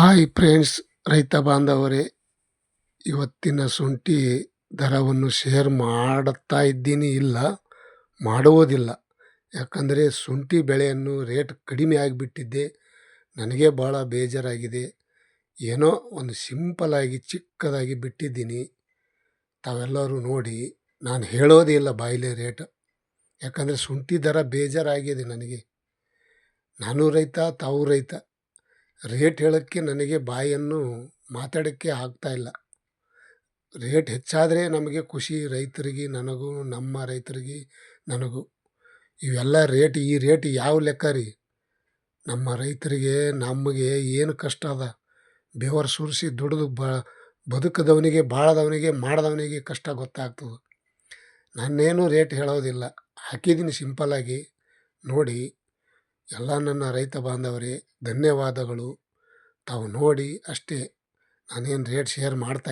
Hi friends, ರೈತ ಬಾಂಧವರೇ. ಇವತ್ತಿನ ಶುಂಠಿ ದರವನ್ನು ಶೇರ್ ಮಾಡುತ್ತಾ ಇದ್ದೀನಿ. ಇಲ್ಲ, ಮಾಡುವುದಿಲ್ಲ. ಯಾಕಂದರೆ ಶುಂಠಿ ಬೆಳೆಯನ್ನು ರೇಟ್ ಕಡಿಮೆ ಆಗಿಬಿಟ್ಟಿದ್ದೆ ನನಗೆ ಭಾಳ ಬೇಜಾರಾಗಿದೆ. ಏನೋ ಒಂದು ಸಿಂಪಲಾಗಿ ಚಿಕ್ಕದಾಗಿ ಬಿಟ್ಟಿದ್ದೀನಿ. ತಾವೆಲ್ಲರೂ ನೋಡಿ, ನಾನು ಹೇಳೋದೇ ಇಲ್ಲ ಬಾಯಿಲೆ ರೇಟ್. ಯಾಕಂದರೆ ಶುಂಠಿ ದರ ಬೇಜಾರಾಗಿದೆ ನನಗೆ. ನಾನು ರೈತ, ತಾವು ರೈತ. ರೇಟ್ ಹೇಳೋಕ್ಕೆ ನನಗೆ ಬಾಯನ್ನು ಮಾತಾಡೋಕ್ಕೆ ಆಗ್ತಾಯಿಲ್ಲ ರೇಟ್ ಹೆಚ್ಚಾದರೆ ನಮಗೆ ಖುಷಿ, ರೈತರಿಗೆ ನನಗೂ, ನಮ್ಮ ರೈತರಿಗೆ ನನಗೂ. ಇವೆಲ್ಲ ರೇಟ್, ಈ ರೇಟ್ ಯಾವ ಲೆಕ್ಕ ರೀ? ನಮ್ಮ ರೈತರಿಗೆ, ನಮಗೆ ಏನು ಕಷ್ಟ ಅದ? ಬೆವರು ಸುರಿಸಿ ದುಡಿದು ಬ, ಬದುಕದವನಿಗೆ, ಬಾಳದವನಿಗೆ, ಮಾಡಿದವನಿಗೆ ಕಷ್ಟ ಗೊತ್ತಾಗ್ತದೆ. ನಾನೇನು ರೇಟ್ ಹೇಳೋದಿಲ್ಲ. ಹಾಕಿದ್ದೀನಿ ಸಿಂಪಲ್ಲಾಗಿ. ನೋಡಿ ಎಲ್ಲ ನನ್ನ ರೈತ ಬಾಂಧವರೇ ಧನ್ಯವಾದಗಳು. ತಾವು ನೋಡಿ ಅಷ್ಟೇ. ನಾನೇನು ರೇಟ್ ಶೇರ್ ಮಾಡ್ತಾ